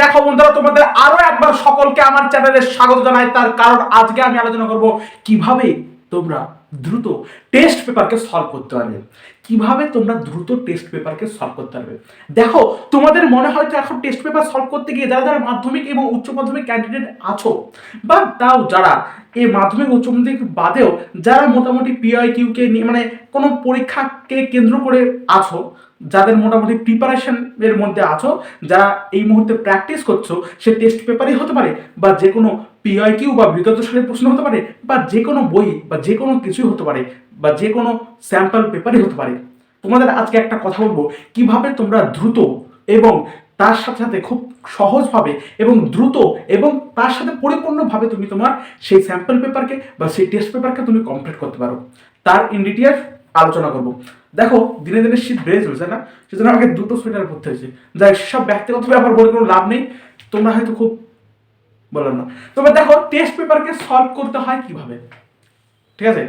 দেখো তোমাদের আরও একবার সকলকে আমার চ্যানেলে স্বাগত জানাই। তার কারণ আজকে আমি আলোচনা করব কীভাবে তোমরা দ্রুত টেস্ট পেপারকে সলভ করতে পারবে। কীভাবে তোমরা দ্রুত টেস্ট পেপারকে সলভ করতে পারবে? দেখো, তোমাদের মনে হয় হয়তো এখন টেস্ট পেপার সলভ করতে গিয়ে যারা যারা মাধ্যমিক এবং উচ্চ মাধ্যমিক ক্যান্ডিডেট আছো, বা তাও যারা এই মাধ্যমিক উচ্চ মাধ্যমিক বাদেও যারা মোটামুটি পিআই কিউকে নিয়ে মানে কোনো পরীক্ষাকে কেন্দ্র করে আছো, যাদের মোটামুটি প্রিপারেশন এর মধ্যে আছো, যারা এই মুহূর্তে প্র্যাকটিস করছ, সে টেস্ট পেপারই হতে পারে বা যে কোনো পিআই কিউ বা বিগত সালের প্রশ্ন হতে পারে বা যে কোনো বই বা যে কোনো কিছুই হতে পারে বা যে কোনো স্যাম্পল পেপারই হতে পারে। তোমাদের আজকে একটা কথা বলব, কীভাবে তোমরা দ্রুত এবং তার সাথে সাথে খুব সহজভাবে এবং দ্রুত এবং তার সাথে পরিপূর্ণভাবে তুমি তোমার সেই স্যাম্পল পেপারকে বা সেই টেস্ট পেপারকে তুমি কমপ্লিট করতে পারো। তার ইন ডিটেলস আলোচনা করব। দেখো, দিনে দিনে শীত বেড়ে চলছে না? সেজন্য আমাকে দুটো সোয়েটার পরতে হয়েছে। যাই সব ব্যক্তিগত ব্যাপার বলে কোনো লাভ নেই। তোমরা হয়তো খুব বললাম না। তবে দেখো টেস্ট পেপারকে সলভ করতে হয় কীভাবে? ঠিক আছে?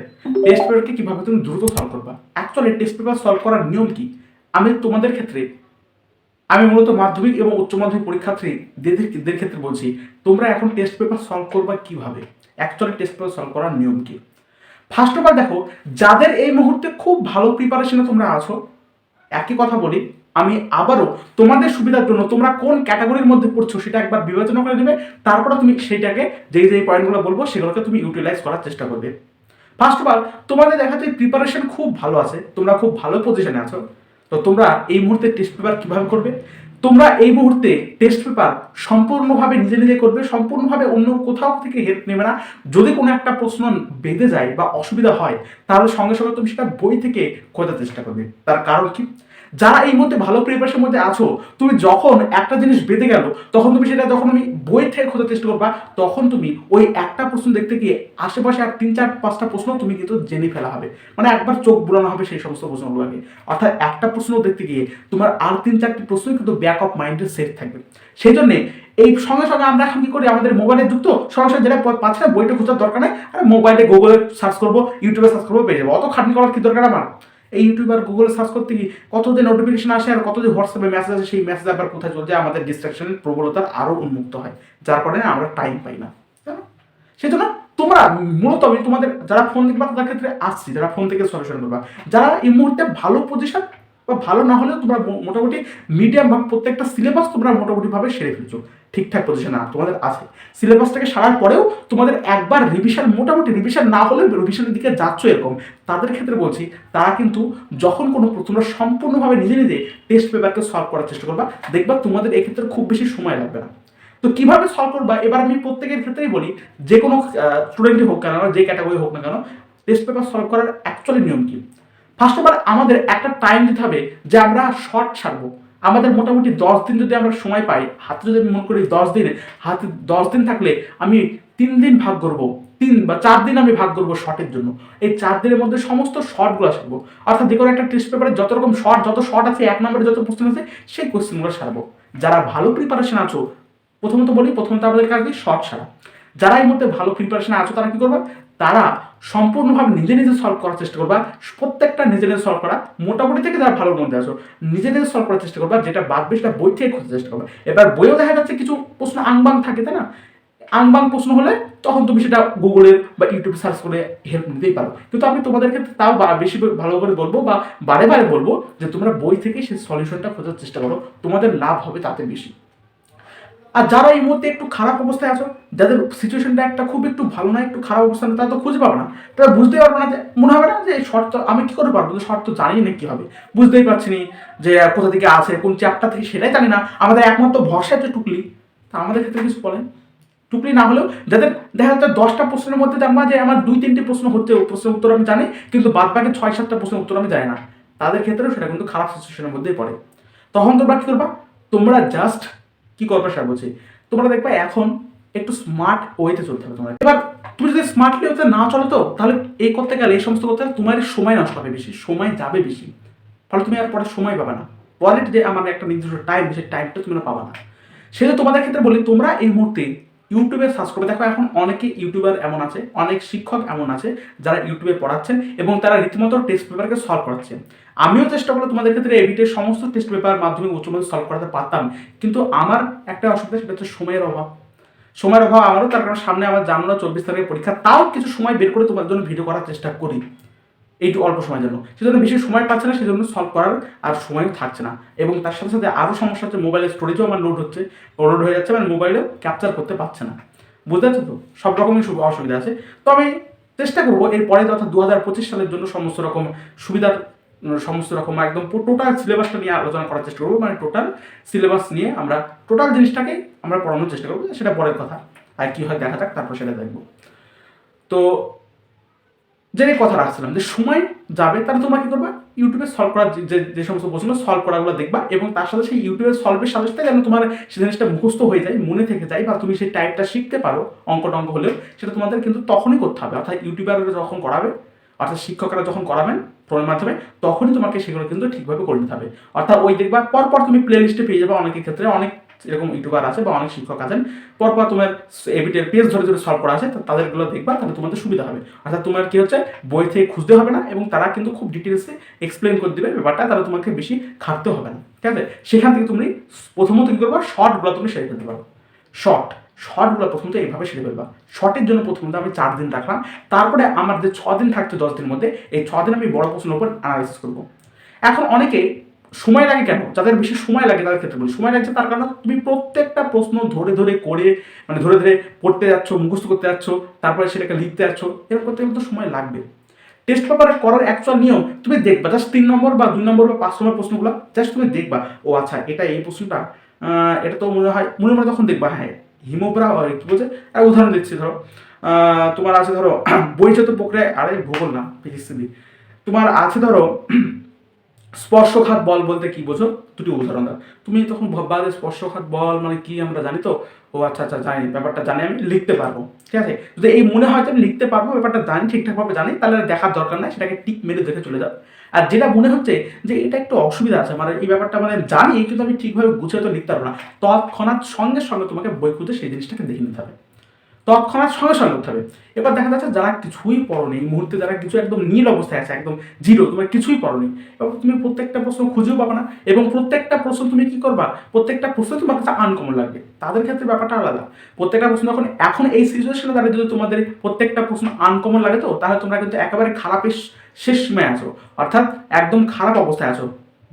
টেস্ট পেপারকে কীভাবে তুমি দ্রুত সলভ করবা? অ্যাকচুয়ালি টেস্ট পেপার সলভ করার নিয়ম কি? আমি তোমাদের ক্ষেত্রে, আমি মূলত মাধ্যমিক এবং উচ্চ মাধ্যমিক পরীক্ষার্থীদের ক্ষেত্রে বলছি, তোমরা এখন টেস্ট পেপার সলভ করবা কীভাবে? অ্যাকচুয়ালি টেস্ট পেপার সলভ করার নিয়ম কি? ফার্স্ট অফ অল দেখো, যাদের এই মুহূর্তে খুব ভালো প্রিপারেশনে তোমরা আছো, একই কথা বলি আমি আবারও তোমাদের সুবিধার জন্য তোমরা কোন ক্যাটাগরির মধ্যে পড়ছো সেটা একবার বিবেচনা করে নেবে, তারপরে তুমি সেইটাকে যেই যেই পয়েন্টগুলো বলব সেগুলোকে তুমি ইউটিলাইজ করার চেষ্টা করবে। ফার্স্ট অফ অল তোমাদের দেখা যায় প্রিপারেশন খুব ভালো আছে, তোমরা খুব ভালো পজিশনে আছো। তো তোমরা এই মুহূর্তে টেস্ট পেপার কীভাবে করবে? তোমরা এই মুহূর্তে টেস্ট পেপার সম্পূর্ণভাবে নিজে নিজে করবে, সম্পূর্ণভাবে অন্য কোথাও থেকে হেল্প নেবে না। যদি কোনো একটা প্রশ্ন বেঁধে যায় বা অসুবিধা হয়, তাহলে সঙ্গে সঙ্গে তুমি সেটা বই থেকে খোঁজার চেষ্টা করবে। তার কারণ কি? যারা এই মধ্যে ভালো প্রিপারেশনের মধ্যে আছো, তুমি যখন একটা জিনিস বেঁধে গেল, তখন তুমি সেটা যখন আমি বই থেকে খোঁজার চেষ্টা করবা, তখন তুমি ওই একটা প্রশ্ন দেখতে গিয়ে আশেপাশে আর তিন চার পাঁচটা প্রশ্ন তুমি কিন্তু জেনে ফেলা হবে। মানে একবার চোখ বুলানো হবে সেই সমস্ত প্রশ্নগুলোকে। অর্থাৎ একটা প্রশ্ন দেখতে গিয়ে তোমার আর তিন চারটি প্রশ্নই কিন্তু ব্যাক অফ মাইন্ডে সেট থাকবে। সেই জন্যে এই সঙ্গে সঙ্গে আমরা এখন কি করি, আমাদের মোবাইলে যুক্ত, সঙ্গে যেটা পাচ্ছি না, বইটা খোঁজার দরকার নেই, আর মোবাইলে গুগলে সার্চ করব ইউটিউবে সার্চ করব, পেয়ে যাব। অত খাটনি করার কি দরকার আমার? এই ইউটিউব আর গুগলে সার্চ করতে গিয়ে কত যে নোটিফিকেশন আসে আর কত যে হোয়াটসঅ্যাপে মেসেজ আসে, সেই মেসেজ আবার কোথায় চলছে, আমাদের ডিস্ট্রাকশনের প্রবলতার আরও উন্মুক্ত হয়, যার কারণে আমরা টাইম পাই না। সেই জন্য তোমরা মূলত আমি তোমাদের, যারা ফোন দেখবা, তাদের ক্ষেত্রে আসছি, যারা ফোন থেকে সলিউশন করবা, যারা এই মুহূর্তে ভালো পজিশন বা ভালো না হলেও তোমরা মোটামুটি মিডিয়াম বা প্রত্যেকটা সিলেবাস তোমরা মোটামুটিভাবে সেরে ফেলছো, ঠিকঠাক পজিশনে তোমাদের আছে। সিলেবাসটাকে সারার পরেও তোমাদের একবার রিভিশন মোটামুটি রিভিশন না হলে রিভিশনের দিকে যাচ্ছ এরকম। তাদের ক্ষেত্রে বলছি, তারা কিন্তু যখন কোনো তোমরা সম্পূর্ণভাবে নিজে নিজে টেস্ট পেপারকে সলভ করার চেষ্টা করবা, দেখবা তোমাদের এক্ষেত্রে খুব বেশি সময় লাগবে না। তো কীভাবে সলভ করবা? এবার আমি প্রত্যেকের ক্ষেত্রেই বলি, যে কোনো স্টুডেন্টই হোক কেন, যে ক্যাটাগরি হোক না কেন টেস্ট পেপার সলভ করার অ্যাকচুয়ালি নিয়ম কি? ফার্স্ট অফ অল আমাদের একটা টাইম দিতে হবে যে আমরা শর্ট ছাড়বো। আমাদের মোটামুটি দশ দিন যদি আমরা সময় পাই, হাতে যদি আমি মনে করি দশ দিন, হাতে দশ দিন থাকলে আমি তিন দিন ভাগ করব। তিন বা চার দিন আমি ভাগ করব শর্টের জন্য। এই চার দিনের মধ্যে সমস্ত শর্টগুলো সারবো অর্থাৎ যে কোনো একটা টেস্ট পেপারে যত রকম শর্ট যত শর্ট আছে, এক নম্বরে যত কোশ্চেন আছে, সেই কোশ্চেনগুলো সারবো যারা ভালো প্রিপারেশন আছো, প্রথমত বলি, প্রথমত আমাদের কাজ শর্ট সারা যারা এই মধ্যে ভালো প্রিপারেশনে আছো, তারা কি করবে? তারা সম্পূর্ণভাবে নিজে নিজে সলভ করার চেষ্টা করবা। প্রত্যেকটা নিজে নিজে সলভ করা, মোটামুটি থেকে যারা ভালোর মধ্যে আছো, নিজে নিজে সলভ করার চেষ্টা করবা, যেটা বাদ সেটা বই থেকে খোঁজার চেষ্টা করবা। এবার বইও দেখা যাচ্ছে কিছু প্রশ্ন আংবাং থাকে, তাই না? আংবাং প্রশ্ন হলে তখন তুমি সেটা গুগলে বা ইউটিউবে সার্চ করে হেল্প নিতেই পারো। কিন্তু আমি তোমাদের ক্ষেত্রে তাও বেশি ভালো করে বলব বা বারে বারে বলব যে তোমরা বই থেকে সেই সলিউশনটা খোঁজার চেষ্টা করো। তোমাদের লাভ হবে তাতে বেশি। আর যারা এই মুহূর্তে একটু খারাপ অবস্থায় আছো, যাদের সিচুয়েশনটা একটা খুব একটু ভালো না, একটু খারাপ অবস্থা, তারা তো খুঁজে পাবে না। তারা বুঝতেই পারবে না যে, মনে হবে না যে শর্ত, আমি কি করে পারব? শর্ত জানি না কি হবে। বুঝতেই পারছি না যে কোথা থেকে আছে, কোন চ্যাপ্টার থেকে, সেটাই জানি না। আমাদের একমাত্র ভরসা যে টুকলি। তা আমাদের ক্ষেত্রে কিছু বলেন? টুকলি না হলেও যাদের, দেখা যাচ্ছে দশটা প্রশ্নের মধ্যে জানবা যে আমার দুই তিনটি প্রশ্ন হচ্ছে প্রশ্নের উত্তর আমি জানি, কিন্তু বাদ বাকি ছয় সাতটা প্রশ্নের উত্তর আমি জানি না। তাদের ক্ষেত্রেও সেটা কিন্তু খারাপ সিচুয়েশনের মধ্যেই পড়ে। তখন তোমরা কি করবা? তোমরা জাস্ট কি করবে সেটা বলছি। তোমরা দেখবে এখন একটু স্মার্ট ওয়েতে চলতে হবে তোমার এবার তুমি যদি স্মার্টলি ওয়েতে না চলো তো, তাহলে এই করতে গেলে এই সমস্ত করতে গেলে তোমার সময় নষ্ট হবে বেশি, সময় যাবে বেশি। ফলে তুমি আর পরে সময় পাবে না। পরের যে আমার একটা নির্দিষ্ট টাইম সেই টাইমটা তুমি পাবা না। সেটা তোমাদের ক্ষেত্রে বলি, তোমরা এই মুহূর্তে ইউটিউবে সার্চ করবে। দেখো এখন অনেকে ইউটিউবার এমন আছে, অনেক শিক্ষক এমন আছে, যারা ইউটিউবে পড়াচ্ছেন এবং তারা রীতিমতো টেস্ট পেপারকে সলভ করাচ্ছেন আমিও চেষ্টা করলে তোমাদের ক্ষেত্রে এবিটের সমস্ত টেস্ট পেপার মাধ্যমিক উচ্চ মাধ্যমিক সলভ করাতে পারতাম। কিন্তু আমার একটা অসুবিধা সেটা হচ্ছে সময়ের অভাব। সময়ের অভাব আমারও, তার কারণ সামনে আমার জানো না চব্বিশ তারিখের পরীক্ষা, তাও কিছু সময় বের করে তোমার জন্য ভিডিও করার চেষ্টা করি। এইটু অল্প সময়ের জন্য। সেজন্য বেশি সময় পাচ্ছে না, সেজন্য সলভ করার আর সময়ও থাকছে না। এবং তার সাথে সাথে আরও সমস্যা হচ্ছে মোবাইলের স্টোরেজও আমার লোড হচ্ছে লোড হয়ে যাচ্ছে মানে মোবাইলেও ক্যাপচার করতে পারছে না। বুঝতে পারছ তো? সব রকমই অসুবিধা আছে। তো আমি চেষ্টা করব, এরপরে অর্থাৎ দু হাজার পঁচিশ সালের জন্য সমস্ত রকম সুবিধার সমস্ত রকম একদম টোটাল সিলেবাসটা নিয়ে আলোচনা করার চেষ্টা করব। মানে টোটাল সিলেবাস নিয়ে আমরা টোটাল জিনিসটাকে আমরা পড়ানোর চেষ্টা করব, সেটা পরের কথা। আর কি হয় দেখা যাক, তারপর সেটা দেখব। তো যে কথা রাখছিলাম যে সময় যাবে, তাহলে তোমরা কি করবা? ইউটিউবে সলভ করার যে- যে সমস্ত প্রশ্ন সলভ করাগুলো দেখবা এবং তার সাথে সেই ইউটিউবে সলভের সাথে সাথে যেন তোমার সেই জিনিসটা মুখস্থ হয়ে যায়, মনে থেকে যায় বা তুমি সেই টাইপটা শিখতে পারো অঙ্ক টঙ্ক হলেও, সেটা তোমাদের কিন্তু তখনই করতে হবে। অর্থাৎ ইউটিউবাররা যখন করাবে অর্থাৎ শিক্ষকরা যখন করাবেন ফোনের মাধ্যমে, তখনই তোমাকে সেগুলো কিন্তু ঠিকভাবে করে নিতে হবে। অর্থাৎ ওই দেখবা পরপর তুমি প্লে লিস্টে পেয়ে যাবে অনেকের ক্ষেত্রে, অনেক এরকম ইউটিউবার আছে বা অনেক শিক্ষক আছেন, পরপর তোমার এবিটের পেজ ধরে ধরে সলভ করা আছে তাদেরগুলো দেখবা, তাহলে তোমাদের সুবিধা হবে। অর্থাৎ তোমার কি হচ্ছে, বই থেকে খুঁজতে হবে না এবং তারা কিন্তু খুব ডিটেলসে এক্সপ্লেন করে দেবে ব্যাপারটা, তাহলে তোমাকে বেশি খাটতে হবে না। ঠিক আছে? সেখান থেকে তুমি প্রথমত কি করবা শর্টগুলো তুমি সেরে ফেলতে পারো শর্ট শর্টগুলো প্রথমত এইভাবে সেরে ফেলবা। শর্টের জন্য প্রথমত আমি চার দিন রাখলাম। তারপরে আমার যে দিন থাকছে দশ দিনের মধ্যে, এই দিন আমি বড় প্রশ্নের উপর অ্যানালাইসিস করব। এখন অনেকে সময় লাগে কেন? যাদের বেশি সময় লাগে তাদের ক্ষেত্রে বলি। সময় লাগছে তার কারণে তুমি প্রত্যেকটা প্রশ্ন ধরে ধরে করে মানে ধরে ধরে পড়তে যাচ্ছ, মুখস্থ করতে যাচ্ছ, তারপরে সেটাকে লিখতে যাচ্ছ, এরকম করতে গেলে তো সময় লাগবে। টেস্ট পেপারে করার অ্যাকচুয়াল নিয়ম তুমি দেখবা। জাস্ট তিন নম্বর বা দুই নম্বর বা পাঁচ নম্বর প্রশ্নগুলো জাস্ট তুমি দেখবা। ও আচ্ছা এটা এই প্রশ্নটা এটা তো মনে হয়, মনে মনে তখন দেখবা হ্যাঁ হিমোগ্রা কী বলছে? এক উদাহরণ দিচ্ছি, ধরো। তোমার আছে, ধরো বৈচিত্র প্রক্রিয়ায় আরে ভূগোল না তোমার আছে, ধরো স্পর্শঘাত বল বলতে কি বোঝো? দুটি উদাহরণ দাও। তুমি তখন ভাববা যে স্পর্শঘাত বল মানে কি আমরা জানি তো? ও আচ্ছা আচ্ছা জানি, ব্যাপারটা জানি, আমি লিখতে পারব। ঠিক আছে? যদি এই মনে হয় যে আমি লিখতে পারব, ব্যাপারটা জানি, ঠিকঠাকভাবে জানি, তাহলে দেখার দরকার নাই, সেটাকে টিক মেরে দেখে চলে যাও। আর যেটা মনে হচ্ছে যে এটা একটু অসুবিধা আছে মানে এই ব্যাপারটা মানে জানি, কিন্তু আমি ঠিকভাবে গুছিয়ে তো লিখতে পারব না। তৎক্ষণাৎ সঙ্গে সঙ্গে তোমাকে বই খুঁজে সেই জিনিসটাকে দেখে নিতে হবে। তৎক্ষণাৎ সঙ্গে সঙ্গে করতে হবে। এবার দেখা যাচ্ছে যারা কিছুই পড়নি, এই মুহূর্তে যারা কিছু একদম নীল অবস্থায় আছে, একদম জিরো তোমার কিছুই পড়নি, এবার তুমি প্রত্যেকটা প্রশ্ন খুঁজেও পাবে না এবং প্রত্যেকটা প্রশ্ন তুমি কি করবা? প্রত্যেকটা প্রশ্ন তোমার কাছে আনকমন লাগবে। তাদের ক্ষেত্রে ব্যাপারটা আলাদা। প্রত্যেকটা প্রশ্ন এখন এখন এই সিচুয়েশনে দাঁড়িয়ে যদি তোমাদের প্রত্যেকটা প্রশ্ন আনকমন লাগে তো, তাহলে তোমরা কিন্তু একেবারে খারাপের শেষ সীমায় আছো। অর্থাৎ একদম খারাপ অবস্থায় আছো।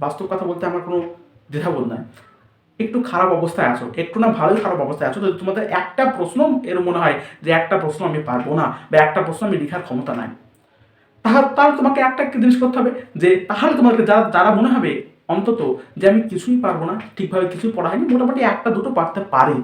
বাস্তব কথা বলতে আমার কোনো দ্বিধাবোধ নাই। একটু খারাপ অবস্থায় আছো, একটু না ভালোই খারাপ অবস্থায় আছো তো তোমাদের একটা প্রশ্ন এর মনে হয় যে একটা প্রশ্ন আমি পারব না বা একটা প্রশ্ন আমি লেখার ক্ষমতা নাই তাহলে তাহলে তোমাকে একটা একটা জিনিস করতে হবে যে তাহলে তোমাকে যারা যারা মনে হবে অন্তত যে আমি কিছুই পারব না, ঠিকভাবে কিছুই পড়া হয়নি, মোটামুটি একটা দুটো পারতে পারে।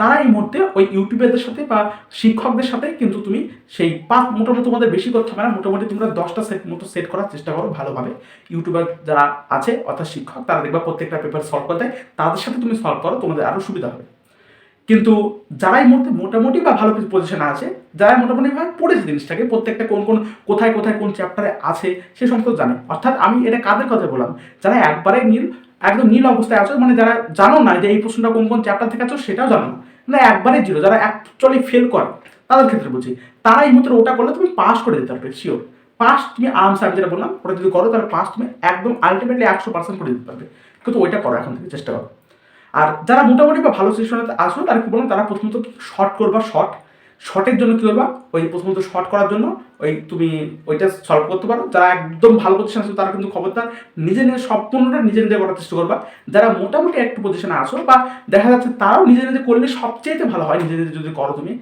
তারা এই মুহূর্তে ওই ইউটিউবারদের সাথে বা শিক্ষকদের সাথে কিন্তু তুমি সেই পাঁচ, মোটামুটি তোমাদের বেশি করতে হবে না, মোটামুটি তোমরা দশটা সেট মতো সেট করার চেষ্টা করো ভালোভাবে। ইউটিউবার যারা আছে, অর্থাৎ শিক্ষক, তারা দেখবা প্রত্যেকটা পেপার সলভ করে দেয় তাদের সাথে তুমি সলভ করো, তোমাদের আরও সুবিধা হবে। কিন্তু যারা এই মুহূর্তে মোটামুটি বা ভালো কিছু পজিশনে আছে, যারা মোটামুটি ভাবে পড়েছে জিনিসটাকে, প্রত্যেকটা কোন কোন, কোথায় কোথায় কোন চ্যাপ্টারে আছে, সে সমস্ত জানে। অর্থাৎ আমি এটা কাদের কথা বললাম? যারা একবারে নীল একদম নীল অবস্থায় আছো মানে যারা জানো না যে এই প্রশ্নটা কোন কোন চ্যাপ্টার থেকে আছো সেটাও জানো না। একবারে জিরো যারা অ্যাকচুয়ালি ফেল করে, তাদের ক্ষেত্রে বলছি, তারা এই মুহূর্তে ওটা করলে তুমি পাস করে দিতে পারবে শিওর পাস তুমি আমি যেটা বললাম, ওটা যদি করো তাহলে পাস তুমি একদম আলটিমেটলি একশো পার্সেন্ট করে দিতে পারবে। কিন্তু ওইটা করো এখন থেকে, চেষ্টা করো। আর যারা মোটামুটি বা ভালো সিচুয়েশনে আসো তারা কি বললাম, তারা প্রথমত শর্ট করবা শর্ট শর্টের জন্য কি করবা? ওই প্রথমত শর্ট করার জন্য ওই তুমি ওইটা সলভ করতে পারো। যারা একদম ভালো পজিশন আছে তারা কিন্তু খবরদার নিজে নিজে সম্পূর্ণটা নিজে নিজে করার চেষ্টা করবা। যারা মোটামুটি একটু পজিশনে আসো বা দেখা যাচ্ছে তারাও নিজে নিজে করলে সবচেয়ে ভালো হয়, নিজে নিজে যদি করো তুমি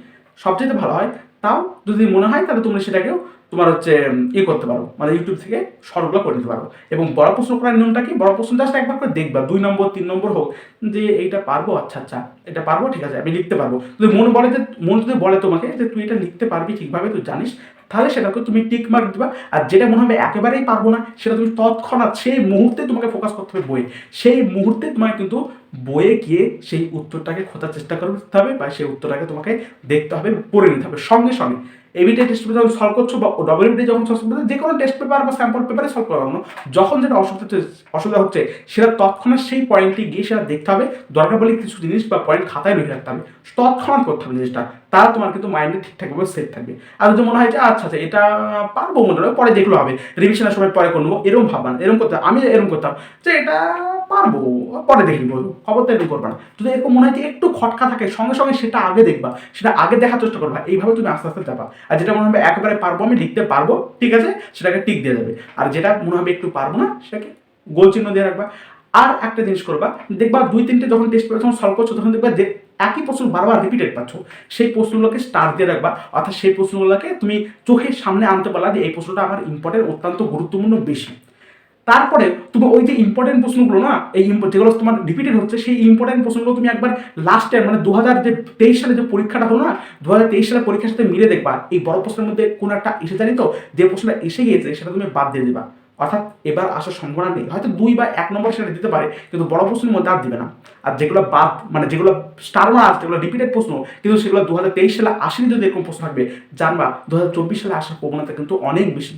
সবচেয়ে ভালো হয়। তাও যদি মনে হয় তাহলে তুমি সেটাকেও তোমার হচ্ছে ইয়ে করতে পারো। মানে ইউটিউব থেকে সলভগুলো করে নিতে পারো। এবং বড় প্রশ্ন করার নিয়মটা কি? বড় প্রশ্ন জাস্ট একবার করে দেখবা। দুই নম্বর, তিন নম্বর হোক, যে এইটা পারব? আচ্ছা আচ্ছা এটা পারব? ঠিক আছে, আমি লিখতে পারব। যদি মন বলে যে, মন যদি বলে তোমাকে যে, তুই এটা লিখতে পারবি ঠিকভাবে, তুই জানিস, তাহলে সেটাকে তুমি টিক মার্ক দিবা। আর যেটা মনে হবে একেবারেই পারব না, সেটা তুমি তৎক্ষণাৎ সেই মুহূর্তে তোমাকে ফোকাস করতে হবে বইয়ে। সেই মুহূর্তে তোমাকে কিন্তু বইয়ে গিয়ে সেই উত্তরটাকে খোঁজার চেষ্টা করতে হবে বা সেই উত্তরটাকে তোমাকে দেখতে হবে পড়ে নিতে হবে সঙ্গে সঙ্গে। এবিটে টেস্ট পেপার যখন সলভ করছ বা ডবল যখন সলভ করছ, যে কোনো টেস্ট পেপার বা স্যাম্পল পেপারে সলভ করানো যখন যেটা অসুবিধা হচ্ছে অসুবিধা হচ্ছে, সেটা তৎক্ষণাৎ সেই পয়েন্টে গিয়ে সেটা দেখতে হবে, দরকার বলে কিছু জিনিস বা পয়েন্ট খাতায় লিখে রাখতে হবে, তৎক্ষণাৎ করতে হবে জিনিসটা তারা তোমার কিন্তু মাইন্ডে ঠিকঠাকভাবে সেট থাকবে। আর যদি মনে হয় যে আচ্ছা আচ্ছা এটা পারব মনে হয়, পরে দেখল হবে রিভিশনের সময় পরে করব, এরকম ভাববা না এরকম করতে, আমি এরকম করতাম যে, এটা পারব, পরে দেখি বলব খবর তো এরকম করবা না। যদি এরকম মনে হয় যে, একটু খটকা থাকে, সঙ্গে সঙ্গে সেটা আগে দেখবা, সেটা আগে দেখার চেষ্টা করবা, এইভাবে তুমি আস্তে আস্তে যাবা। আর যেটা মনে হবে একেবারে পারব, আমি লিখতে পারব, ঠিক আছে? সেটাকে টিক দিয়ে দেবে। আর যেটা মনে হবে একটু পারব না, সেটাকে গোল চিহ্ন দিয়ে রাখবা। আর একটা জিনিস করবা, দেখবা দুই তিনটে যখন টেস্ট পেপার যখন সলভ করছ, তখন দেখবা যে একই প্রশ্ন বারবার রিপিটেড পাচ্ছ। সেই প্রশ্নগুলোকে স্টার দিয়ে রাখবা, অর্থাৎ সেই প্রশ্নগুলোকে তুমি চোখের সামনে আনতে পারলা যে এই প্রশ্নটা আমার ইম্পর্টেন্ট অত্যন্ত গুরুত্বপূর্ণ, বেশি। তারপরে তুমি ওই যে ইম্পর্টেন্ট প্রশ্নগুলো না, এই যেগুলো তোমার রিপিটেড হচ্ছে, সেই ইম্পর্টেন্ট প্রশ্নগুলো তুমি একবার লাস্ট টাইম মানে দু হাজার যে তেইশ সালে যে পরীক্ষাটা হলো না দু হাজার তেইশ সালের পরীক্ষার সাথে মিলে দেখবা। এই বড় প্রশ্নের মধ্যে কোনো একটা এসে জানি তো যে প্রশ্নটা এসে গিয়েছে, সেটা তুমি বাদ দিয়ে দিবা। অর্থাৎ এবার আসার সম্ভাবনা নেই। হয়তো দুই বা এক নম্বর সেটা দিতে পারে, কিন্তু বড় প্রশ্নের মধ্যে আর দিবে না। আর যেগুলো বাদ মানে যেগুলো স্টার মার্ক যেগুলো রিপিটেড প্রশ্ন, কিন্তু সেগুলো দু হাজার তেইশ সালে আসেনি যদি এরকম প্রশ্ন থাকবে, জানবা দু হাজার চব্বিশ সালে আসার প্রবণতা কিন্তু অনেক বেশি।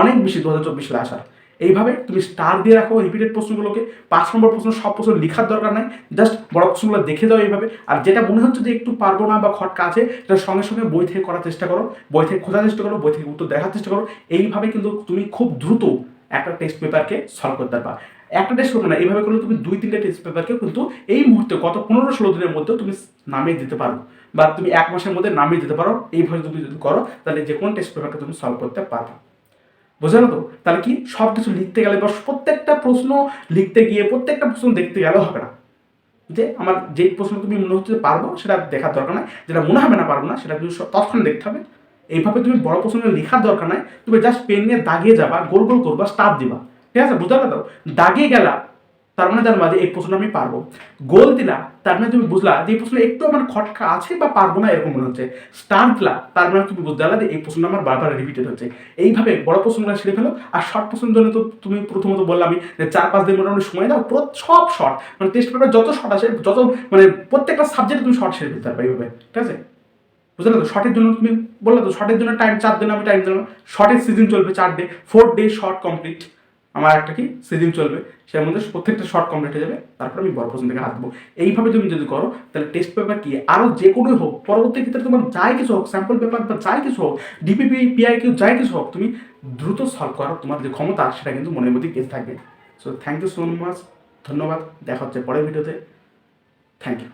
অনেক বেশি দু হাজার চব্বিশ সালে আসার। এইভাবে তুমি স্টার দিয়ে রাখো রিপিটেড প্রশ্নগুলোকে। পাঁচ নম্বর প্রশ্ন, সব প্রশ্ন লেখার দরকার নাই। জাস্ট বড় প্রশ্নগুলো দেখে দাও এইভাবে। আর যেটা মনে হচ্ছে যে একটু পারব না বা খটকা আছে, সেটা সঙ্গে সঙ্গে বই থেকে করার চেষ্টা করো। বই থেকে খোঁজার চেষ্টা করো, বই থেকে উত্তর দেখার চেষ্টা করো। এইভাবে কিন্তু তুমি খুব দ্রুত একটা টেস্ট পেপারকে সলভ করতে পারবা। একটা টেস্ট করবে না, এইভাবে করলে তুমি দুই, তিনটে টেস্ট পেপারকে কিন্তু এই মুহূর্তে গত পনেরো, ষোলো দিনের মধ্যেও তুমি নামিয়ে দিতে পারো। বা তুমি এক মাসের মধ্যে নামিয়ে দিতে পারো। এইভাবে তুমি যদি করো, তাহলে যে কোনো টেস্ট পেপারকে তুমি সলভ করতে পারবে। বোঝানো তো? তাহলে কি সব কিছু লিখতে গেলে বা প্রত্যেকটা প্রশ্ন লিখতে গিয়ে প্রত্যেকটা প্রশ্ন দেখতে গেলেও হবে না? যে আমার যেই প্রশ্ন তুমি মনে হচ্ছে পারব, সেটা দেখার দরকার নাই। যেটা মনে হবে না পারব না, সেটা তুমি তৎক্ষণাৎ দেখতে হবে। এইভাবে তুমি বড় প্রশ্ন লেখার দরকার নাই, তুমি জাস্ট পেন নিয়ে দাগিয়ে যাবা, গোল গোল করবা স্টাফ দিবা। ঠিক আছে? বুঝতে পারো দাগিয়ে গেলা তার মানে তার যে এই প্রশ্নটা আমি পারব। গোল দিলা তার মানে তুমি বুঝলা যে এই প্রশ্ন একটু আমার খটকা আছে বা পারব না এরকম মনে হচ্ছে। স্টার দিলা তার মানে তুমি বুঝতে পারলা যে এই প্রশ্নটা আমার বারবার রিপিটেড হচ্ছে। এইভাবে বড় প্রশ্নগুলো সেরে ফেলো, আর শর্ট প্রশ্নের জন্য তো তুমি প্রথমত বললামই যে চার পাঁচ দিন মোটামুটি সময় দাও সব শর্ট মানে টেস্ট পেপার যত শর্ট আছে যত মানে প্রত্যেকটা সাবজেক্টে তুমি শর্ট সেরে ফেলতে পারবে এইভাবে, ঠিক আছে? বুঝলে তো? শর্টের জন্য তুমি বললে তো শর্টের জন্য টাইম চার দিন আমি টাইম দিলাম। শর্টের সিজন চলবে চার day four day short complete আমার একটা কি সিজন চলবে সের মধ্যে প্রত্যেকটা শর্ট কমপ্লিট হয়ে যাবে, তারপর আমি বড় প্রশ্ন থেকে হাত দেবো। এইভাবে তুমি যদি করো, তাহলে টেস্ট পেপার কি আরও যে কোনোই হোক, পরবর্তী ক্ষেত্রে তোমার যাই কিছু হোক স্যাম্পল পেপার বা যাই কিছু হোক ডিপিপি পিআই কিউ যাই কিছু হোক, তুমি দ্রুত সলভ করার তোমার যে ক্ষমতা, সেটা কিন্তু মনের মধ্যে কেস থাকবে। So thank you so much ধন্যবাদ, দেখা হচ্ছে পরের ভিডিওতে থ্যাংক ইউ